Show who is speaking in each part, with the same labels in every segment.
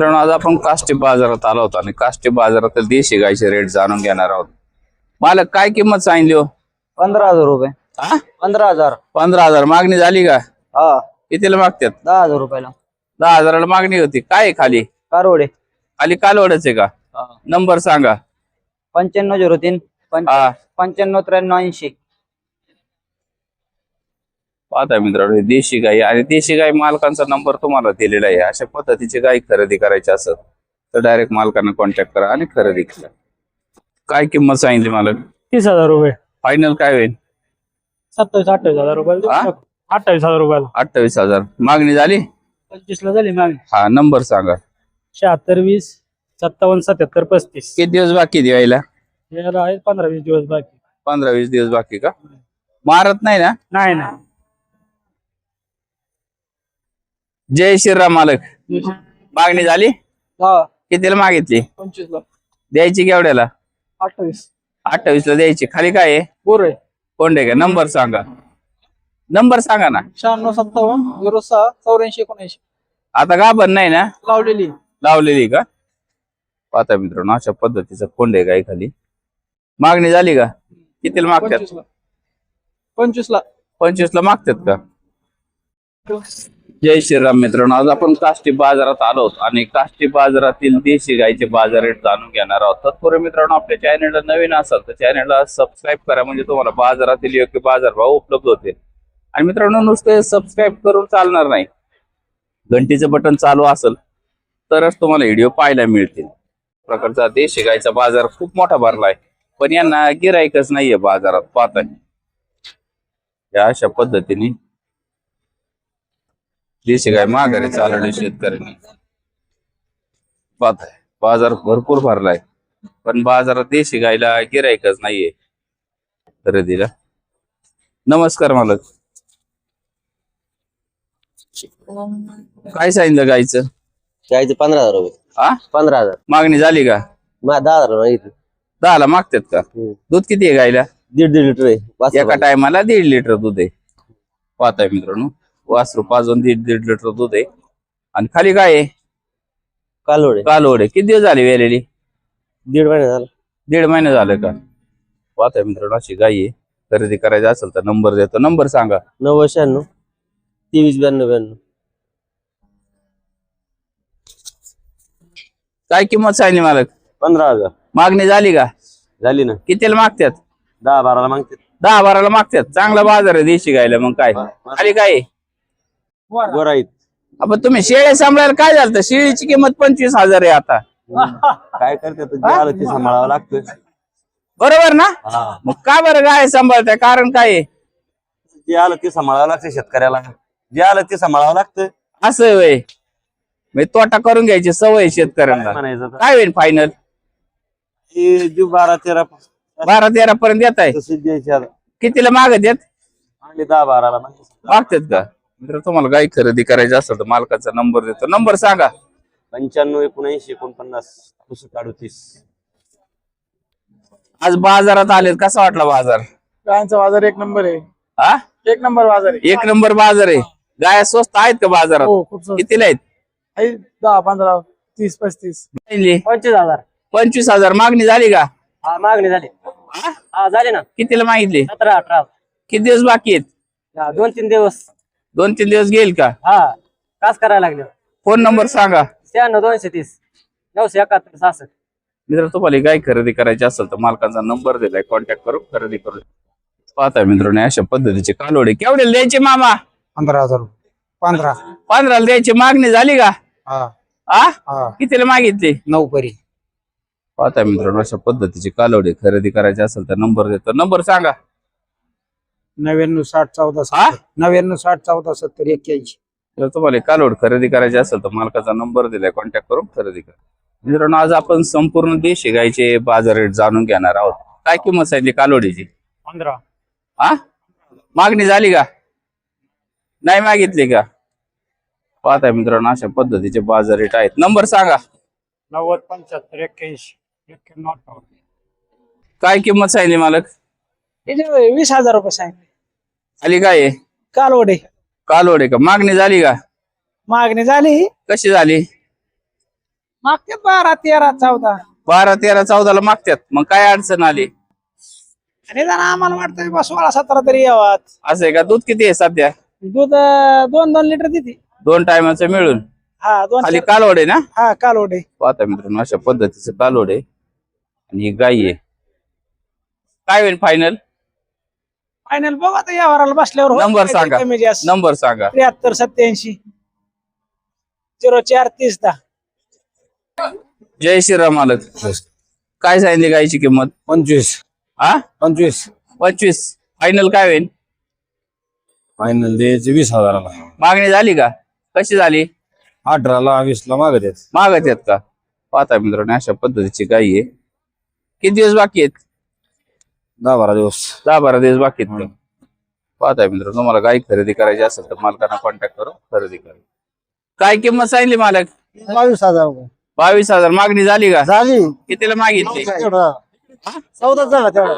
Speaker 1: मित्रांनो आज आपण काष्टी बाजारात आलो होतो आणि काष्टी बाजारातील देशी गायचे रेट जाणून घेणार आहोत. मालक काय किंमत सांगली हो?
Speaker 2: पंधरा हजार रुपये.
Speaker 1: हा?
Speaker 2: पंधरा हजार.
Speaker 1: पंधरा हजार. मागणी झाली का?
Speaker 2: हा.
Speaker 1: कितीला मागतात?
Speaker 2: दहा हजार रुपयाला.
Speaker 1: दहा हजाराला मागणी होती. काय आहे खाली?
Speaker 2: कारवडे
Speaker 1: खाली कालवडच आहे का? नंबर सांगा.
Speaker 2: पंच्याण्णव झिरो तीन पंच-
Speaker 1: हा.
Speaker 2: पंच्याण्णव त्र्याण्णव ऐंशी.
Speaker 1: पाहता मित्रांनो ही देशी गाय आणि देशी गाय मालकांचा नंबर तुम्हाला दिलेला आहे. अशा पद्धतीची गाय खरेदी करायची असेल तर डायरेक्ट मालकांना कॉन्टॅक्ट करा आणि खरेदी करा. काय किंमत सांगितली मालक?
Speaker 3: तीस हजार रुपये.
Speaker 1: फायनल काय होईल?
Speaker 3: सत्तावीस अठ्ठावीस हजार रुपये देऊ
Speaker 1: हा?
Speaker 3: शकतो. अठ्ठावीस हजार रुपयाला.
Speaker 1: अठ्ठावीस हजार. मागणी झाली?
Speaker 3: पंचवीस ला झाली मॅम
Speaker 1: हा नंबर सांगा.
Speaker 3: शहात्तर वीस सत्तावन्न सत्याहत्तर पस्तीस.
Speaker 1: किती दिवस बाकी आहे दिवाळीला
Speaker 3: याला आहे पंधरा वीस दिवस बाकी.
Speaker 1: पंधरा वीस दिवस बाकी का? मारत नाही ना?
Speaker 3: नाही ना
Speaker 1: जय श्रीराम मालक. मागणी झाली?
Speaker 2: हा.
Speaker 1: कितीला मागितली?
Speaker 2: पंचवीस ला
Speaker 1: द्यायची केवढ्याला
Speaker 2: अठ्ठावीस
Speaker 1: अठ्ठावीस. ला द्यायची. खाली काय आहे?
Speaker 2: बोर आहे
Speaker 1: कोंडे का? नंबर सांगा. नंबर सांगा ना.
Speaker 2: शहाण्णव सत्तावन्न झिरो सहा चौऱ्याऐंशी एकोणऐंशी.
Speaker 1: आता गाभण नाही ना?
Speaker 2: लावलेली.
Speaker 1: लावलेली का? पाहता मित्रांनो अशा पद्धतीचा कोंड आहे गाई खाली? मागणी झाली का? कितीला मागतात?
Speaker 2: पंचवीस ला
Speaker 1: पंचवीस ला मागतात का? जय श्रीराम मित्रांनो आज आपण काष्टी बाजारात आलो आहोत आणि काष्टी बाजारातील देशी गायचे बाजार रेट जाणून घेणार आहोत. तत्पूर्वी मित्रांनो आपल्या चॅनलला नवीन असाल तर चॅनलला सबस्क्राईब करा म्हणजे तुम्हाला बाजारातील योग्य बाजारभाव उपलब्ध होतील. आणि मित्रांनो नुसते सबस्क्राईब करून चालणार नाही. घंटीचं बटन चालू असेल तरच तुम्हाला व्हिडिओ पाहायला मिळतील. प्रकारचा देशी गायचा बाजार खूप मोठा भरलाय पण यांना गिरायकच नाहीये बाजारात पाहताय या अशा पद्धतीने देशी गाय माघारी चालवली शेतकऱ्यांनी. पाहताय बाजार भरपूर भरलाय. पण बाजारात देशी गायला गिराईकच नाहीये. खरेदीला. नमस्कार मालक. काय सांगितलं गायचं?
Speaker 4: चाळीचे पंधरा हजार रुपये.
Speaker 1: हा
Speaker 4: पंधरा हजार.
Speaker 1: मागणी झाली का?
Speaker 4: दहा हजार मागितले.
Speaker 1: दहाला मागतात का? दूध किती आहे गायला?
Speaker 4: दीड दीड लिटर आहे. वासरू
Speaker 1: एका टायमाला दीड लिटर दूध आहे. पाहताय मित्रांनो. वासरू पाजून दीड दीड लिटर दूध आहे. आणि खाली काय आहे?
Speaker 4: कालवड
Speaker 1: कालोड. किती दिवस झाली वेलेली?
Speaker 4: दीड महिना झाला.
Speaker 1: दीड महिने झाले का? पाहताय मित्रांनो अशी गाय आहे. खरेदी करायची असेल तर नंबर देतो. नंबर सांगा.
Speaker 4: नव्वद शहाण्णव तेवीस ब्याण्णव ब्याण्णव.
Speaker 1: काय किंमत सांगली मालक?
Speaker 4: पंधरा हजार.
Speaker 1: मागणी झाली का?
Speaker 4: झाली ना.
Speaker 1: कितीला मागतात
Speaker 4: दहा बाराला मागते
Speaker 1: दहा बाराला मागतात चांगला बाजार आहे देशी गायला मग काय? खाली काय आहे?
Speaker 4: गोराईत
Speaker 1: आपण तुम्ही शेळ्या सांभाळायला काय झालं? शेळीची किंमत पंचवीस हजार आहे आता.
Speaker 4: काय करते तर जे आलं ते सांभाळावं लागतं.
Speaker 1: बरोबर ना?
Speaker 4: हा.
Speaker 1: मग का बरं गाय सांभाळताय? कारण काय आहे?
Speaker 4: जे आलं ते सांभाळावं लागतं शेतकऱ्याला. जे आलं ते सांभाळावं लागतं.
Speaker 1: असं आहे वय. म्हणजे तोटा करून घ्यायची सवय आहे शेतकऱ्यांना.
Speaker 4: म्हणायचं.
Speaker 1: काय होईल फायनल
Speaker 4: हे बारा तेरा
Speaker 1: बारा तेरा पर्यंत येत आहे
Speaker 4: तसे द्यायचे आता.
Speaker 1: कितीला मागत येत
Speaker 4: आणले दहा बाराला.
Speaker 1: मागतात का? मित्र तुम्हाला गाय खरेदी करायची असेल तर मालकाचा नंबर देतो. नंबर सांगा.
Speaker 4: पंच्याण्णव एकोणऐंशी एकोणपन्नास पुसट अडतीस
Speaker 1: आज बाजारात आलेत. कसा वाटला बाजार?
Speaker 2: गायांचा बाजार एक नंबर आहे.
Speaker 1: हा?
Speaker 2: एक नंबर बाजार आहे.
Speaker 1: एक नंबर बाजार आहे. गाय स्वस्त आहेत का बाजारात?
Speaker 2: हो खूप स्वस्त.
Speaker 1: कितीला आहेत?
Speaker 2: आहे. दहा पंधरा तीस पस्तीस.
Speaker 1: पहिली
Speaker 3: पंचवीस हजार.
Speaker 1: पंचवीस हजार. मागणी झाली का?
Speaker 3: हा मागणी झाली.
Speaker 1: हा?
Speaker 3: हा झाली ना.
Speaker 1: कितीला मागितली?
Speaker 3: सतरा अठरा.
Speaker 1: किती दिवस बाकी आहेत?
Speaker 3: हा, दोन तीन दिवस.
Speaker 1: दोन तीन दिवस घेईल का?
Speaker 3: हा. कास करायला लागले?
Speaker 1: फोन नंबर सांगा.
Speaker 3: शहाण्णव दोनशे तीस. नऊशे एकाहत्तर सहासष्ट.
Speaker 1: मित्र तुम्हाला गाय खरेदी करायची असेल तर मालकाचा नंबर दिलाय. कॉन्टॅक्ट करून खरेदी करू. पाहताय मित्रांनो अशा पद्धतीचे कालोडे केवढे द्यायचे मामा?
Speaker 2: पंधरा हजार पंधरा.
Speaker 1: पंधराला द्यायची मागणी झाली का?
Speaker 2: हा.
Speaker 1: आ?
Speaker 2: हा.
Speaker 1: कितीला मागितली?
Speaker 2: नऊ परी.
Speaker 1: पाहताय मित्रांनो अशा पद्धतीचे कालोडे खरेदी करायचे असेल तर नंबर देतो. नंबर सांगा.
Speaker 2: नव्याण्णव साठ चौदा
Speaker 1: हा?
Speaker 2: सत्तर नव्याण्णव साठ चौदा सत्तर एक्क्याऐंशी.
Speaker 1: जर तुम्हाला कालोड खरेदी करायची असेल तर मालकाचा नंबर दिलाय कॉन्टॅक्ट करून खरेदी करा. मित्रांनो आज आपण संपूर्ण देशी गायचे बाजार रेट जाणून घेणार आहोत. काय किंमत सांगितली कालोडीची
Speaker 3: पंधरा.
Speaker 1: हा? मागणी झाली का? नाही मागितली का? पाहताय मित्रांनो अशा पद्धतीचे बाजार रेट आहेत. नंबर सांगा.
Speaker 3: नव्वद पंच्याहत्तर एक्क्याऐंशी एक्क्याण्णव
Speaker 1: काय किंमत सांगितली मालक?
Speaker 2: वीस हजार रुपये सांगितले.
Speaker 1: आली काय?
Speaker 2: कालवडे.
Speaker 1: कालोड आहे का? मागणी झाली का?
Speaker 2: मागणी झाली.
Speaker 1: कशी झाली?
Speaker 2: मागतात बारा तेरा चौदा.
Speaker 1: बारा तेरा चौदाला मागतात मग काय अडचण आली?
Speaker 2: आणि जरा आम्हाला वाटतं बा सोळा सतरा तरी यावात.
Speaker 1: असं आहे का? दूध किती आहे सध्या?
Speaker 2: दूध अं, दोन दोन लिटर देते.
Speaker 1: दोन टायमाचं मिळून.
Speaker 2: हा दोन
Speaker 1: खाली कालवड ना?
Speaker 2: हा कालोडे
Speaker 1: पाहता मित्रांनो अशा पद्धतीचं कालोड आहे आणि ही गाई आहे. काय होईल फायनल
Speaker 2: फायनल बघ आता यावराला बसल्यावर होईल.
Speaker 1: नंबर सांगा. नंबर सांगा.
Speaker 2: त्र्याहत्तर सत्याऐंशी झिरो चार तीस दहा.
Speaker 1: जय श्रीराम मालक. काय सांगितली गायची किंमत?
Speaker 3: पंचवीस.
Speaker 1: हा
Speaker 3: पंचवीस.
Speaker 1: पंचवीस. फायनल काय होईल?
Speaker 3: फायनल द्यायचे वीस हजाराला.
Speaker 1: मागणी झाली का? कशी झाली?
Speaker 3: अठराला वीसला मागत आहेत.
Speaker 1: मागत आहेत का? पाहता मित्रांनो अशा पद्धतीची गाई आहे. किती दिवस बाकी आहेत?
Speaker 3: दहा बारा दिवस.
Speaker 1: दहा बारा दिवस बाकी आहेत का पाहता मित्रांनो तुम्हाला गाई खरेदी करायची असेल तर मालकांना कॉन्टॅक्ट करून खरेदी करा. काय किंमत सांगितली मालक?
Speaker 2: बावीस हजार रुपये.
Speaker 1: बावीस हजार. मागणी झाली का?
Speaker 2: झाली.
Speaker 1: कितीला मागितली?
Speaker 2: चौदा झाला तेवढा.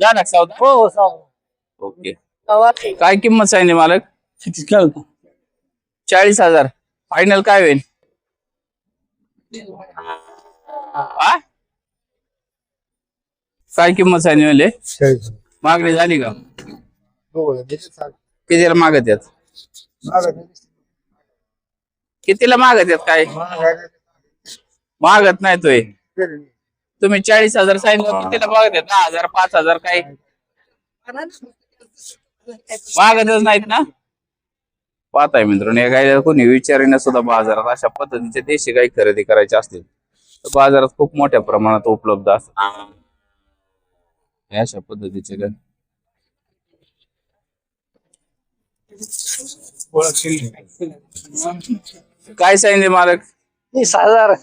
Speaker 1: झाला का सौदा
Speaker 2: हो हो चौदा.
Speaker 1: ओके. काय किंमत सांगितली मालक? चाळीस हजार. फायनल काय होईल? काय किंमत सांगितली म्हणजे मागणी झाली का? कितीला मागत आहेत कितीला मागत आहेत काय? मागत नाही. तोय. तुम्ही चाळीस हजार सांगितलं कितीला मागत आहेत दहा हजार पाच हजार काय? मागतच नाहीत ना? पाहताय मित्रांनो या गायला कोणी विचारिना सुद्धा बाजारात अशा पद्धतीचे देशी गाई खरेदी करायचे असतील तर बाजारात खूप मोठ्या प्रमाणात उपलब्ध असतात. हे अशा पद्धतीचे गाय काय सांगितले मालक?
Speaker 2: वीस हजार.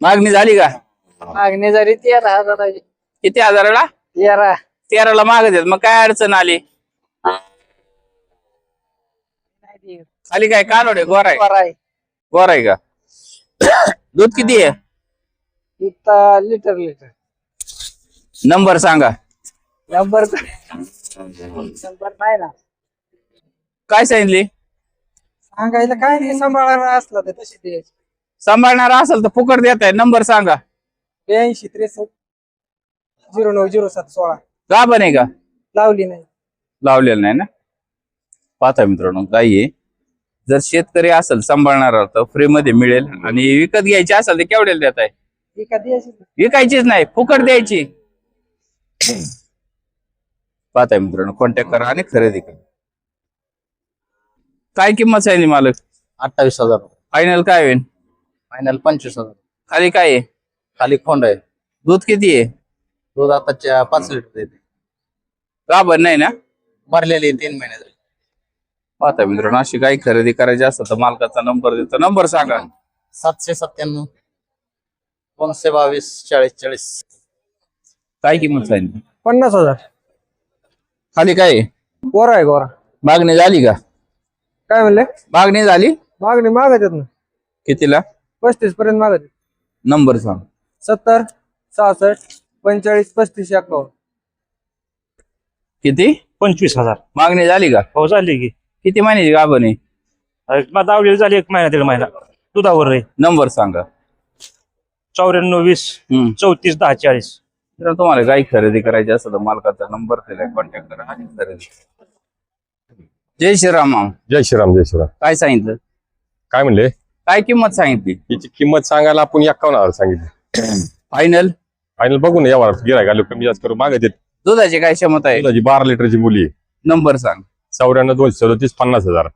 Speaker 1: मागणी झाली का?
Speaker 2: मागणी झाली तेरा हजाराची.
Speaker 1: किती हजाराला?
Speaker 2: तेरा.
Speaker 1: तेराला मागत आहेत मग काय अडचण आली? खाली काय? कानोड आहे गोर आहे.
Speaker 2: बरं आहे.
Speaker 1: गोर आहे का? दूध किती आहे?
Speaker 2: इथं लिटर लिटर
Speaker 1: नंबर सांगा.
Speaker 2: नंबर नंबर नाही ना.
Speaker 1: काय सांगितली?
Speaker 2: सांगायला काय नाही सांभाळायला असला तर तशी द्यायची
Speaker 1: सांभाळणार असेल तर फुकट देत आहे. नंबर सांगा.
Speaker 2: ब्याऐंशी त्रेसष्ट झिरो नऊ झिरो सात सोळा.
Speaker 1: का आहे का?
Speaker 2: लावली नाही.
Speaker 1: लावलेलं नाही ना? पाहता मित्रांनो गाई आहे. जर शेतकरी असेल सांभाळणार तर फ्री मध्ये मिळेल. आणि विकत घ्यायची असेल तर केवढ्याला देत आहे?
Speaker 2: ती का द्यायची
Speaker 1: विकायचीच नाही. फुकट द्यायची. पाहताय मित्रांनो कॉन्टॅक्ट करा आणि खरेदी करा. काय किंमत सांगितली मालक?
Speaker 5: अठ्ठावीस हजार.
Speaker 1: फायनल काय होईल
Speaker 5: फायनल पंचवीस हजार.
Speaker 1: खाली काय आहे?
Speaker 5: खाली खोंड आहे.
Speaker 1: दूध किती आहे?
Speaker 5: दूध आता चा- पाच लिटर देते.
Speaker 1: गाभण नाही ना?
Speaker 5: भरलेली आहे तीन महिने झाले.
Speaker 1: पाहता मित्रांनो अशी काही खरेदी करायची असेल तर मालकाचा नंबर देतो. नंबर सांगा.
Speaker 5: सातशे सत्त्याण्णव दोनशे बावीस चाळीस चाळीस.
Speaker 1: काय किंमत सांगितली?
Speaker 2: पन्नास हजार.
Speaker 1: खाली काय आहे?
Speaker 2: गोरा आहे गोरा.
Speaker 1: मागणी झाली का?
Speaker 2: काय म्हणले?
Speaker 1: मागणी झाली?
Speaker 2: मागणी मागत आहेत ना.
Speaker 1: कितीला?
Speaker 2: पस्तीस पर्यंत मागत आहेत.
Speaker 1: नंबर सांग.
Speaker 2: सत्तर सहासष्ट पंचेचाळीस पस्तीस एक्कावन्न
Speaker 1: किती?
Speaker 6: पंचवीस हजार.
Speaker 1: मागणी झाली का?
Speaker 6: हो झाली की.
Speaker 1: किती महिन्याची गाभण आहे?
Speaker 6: दावलेली झाली एक महिना दीड महिना. दुधावर रे
Speaker 1: नंबर सांगा.
Speaker 6: चौऱ्याण्णव वीस
Speaker 1: हम्म.
Speaker 6: चौतीस दहा चाळीस.
Speaker 1: जर तुम्हाला काही खरेदी करायची असेल तर मालकाचा नंबर दिलाय कॉन्टॅक्ट करा आणि खरेदी करा. जय श्रीराम मामा.
Speaker 7: जय श्रीराम जय श्रीराम.
Speaker 1: काय सांगितलं?
Speaker 7: काय म्हणले?
Speaker 1: काय किंमत सांगितली?
Speaker 7: याची किंमत सांगायला आपण एक्कावन्न हजार सांगितली.
Speaker 1: फायनल
Speaker 7: फायनल बघू ना यावर गिरायक आलो कमी जास्त करू मागे देत.
Speaker 1: दुधाची काय क्षमता आहे?
Speaker 7: दुधाची बारा लिटरची मुली आहे.
Speaker 1: नंबर सांग.
Speaker 7: चौऱ्याण्णव दोनशे सदोतीस पन्नास हजार.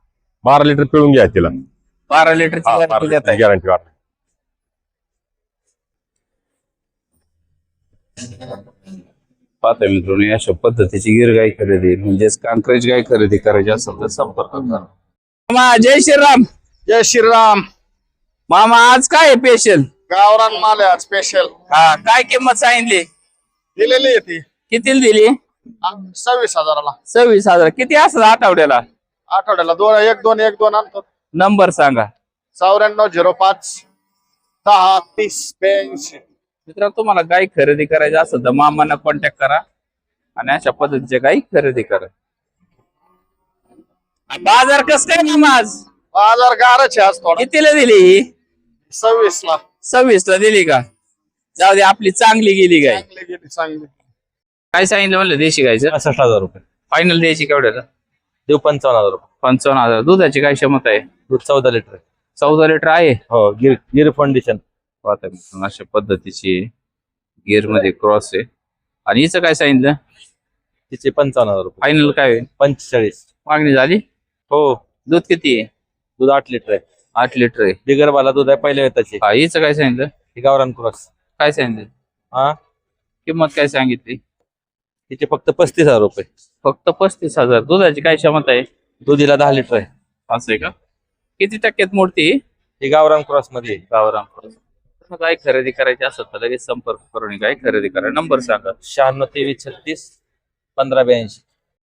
Speaker 7: बारा लिटर पिळून घ्या तिला.
Speaker 1: बारा आहे
Speaker 7: गॅरंटी वार
Speaker 1: पाहता मित्रांनो अशा पद्धतीची गिर गाय खरेदी म्हणजेच कांक्रेज गाय खरेदी करायची असेल तर संपर्क करा. मामा जय श्रीराम.
Speaker 8: जय श्रीराम.
Speaker 1: मामा आज काय स्पेशल
Speaker 8: गावरान माल आहे स्पेशल
Speaker 1: हा काय किंमत सांगितली?
Speaker 8: दिलेली आहे ती.
Speaker 1: कितीला दिली?
Speaker 8: सव्वीस हजाराला.
Speaker 1: सव्वीस हजार. किती असत आठवड्याला?
Speaker 8: आठवड्याला दोन एक दोन एक दोन आणतो
Speaker 1: नंबर सांगा.
Speaker 8: चौऱ्याण्णव झिरो पाच सहा तीस ब्याऐंशी.
Speaker 1: मित्रांनो तुम्हाला गाय खरेदी करायची असेल तर मामांना कॉन्टॅक्ट करा आणि अशा पद्धतीचे गाई खरेदी करा. बाजार कस काय मामा आज?
Speaker 8: बाजार गारच आहे आज थोडा.
Speaker 1: कितीला दिली
Speaker 8: सव्वीस ला
Speaker 1: सव्वीस ला दिली का? जाऊ दे आपली चांगली गेली गाय
Speaker 8: चांगली गेली चांगली.
Speaker 1: काय सांगितलं म्हणलं देशी गायचं
Speaker 4: पासष्ट हजार रुपये.
Speaker 1: फायनल द्यायची केवढ्याला?
Speaker 4: देऊ पंचावन्न हजार रुपये.
Speaker 1: पंचावन्न हजार. दुधाची काय क्षमता आहे?
Speaker 4: दूध चौदा लिटर आहे.
Speaker 1: चौदा लिटर आहे?
Speaker 4: हो गिर गिर फाउंडेशन
Speaker 1: पाहता मित्रांनो, अशा पद्धतीची गिअरमध्ये क्रॉस आहे. आणि हिचं काय सांगितलं?
Speaker 4: तिचे पंचावन्न हजार रुपये.
Speaker 1: फायनल काय
Speaker 4: पंचेचाळीस.
Speaker 1: मागणी झाली?
Speaker 4: हो.
Speaker 1: दूध किती आहे?
Speaker 4: दूध आठ लिटर आहे.
Speaker 1: आठ लिटर आहे.
Speaker 4: बिगरबाला दूध आहे पहिल्या येताची
Speaker 1: हा हिचं काय सांगितलं?
Speaker 4: ही गावरान क्रॉस.
Speaker 1: काय सांगितलं?
Speaker 4: हा?
Speaker 1: किंमत काय सांगितली?
Speaker 4: तिचे फक्त पस्तीस हजार रुपये.
Speaker 1: फक्त पस्तीस हजार. दुधाची काय क्षमता आहे?
Speaker 4: दुधीला दहा लिटर आहे.
Speaker 1: असं आहे का? किती टक्क्यात मोडती?
Speaker 4: ही गावरान क्रॉसमध्ये आहे.
Speaker 1: गावरान काय खरेदी करायची असेल तर लगेच संपर्क करून काय खरेदी करा? नंबर सांगा.
Speaker 4: शहाण्णव तेवीस छत्तीस पंधरा ब्याऐंशी.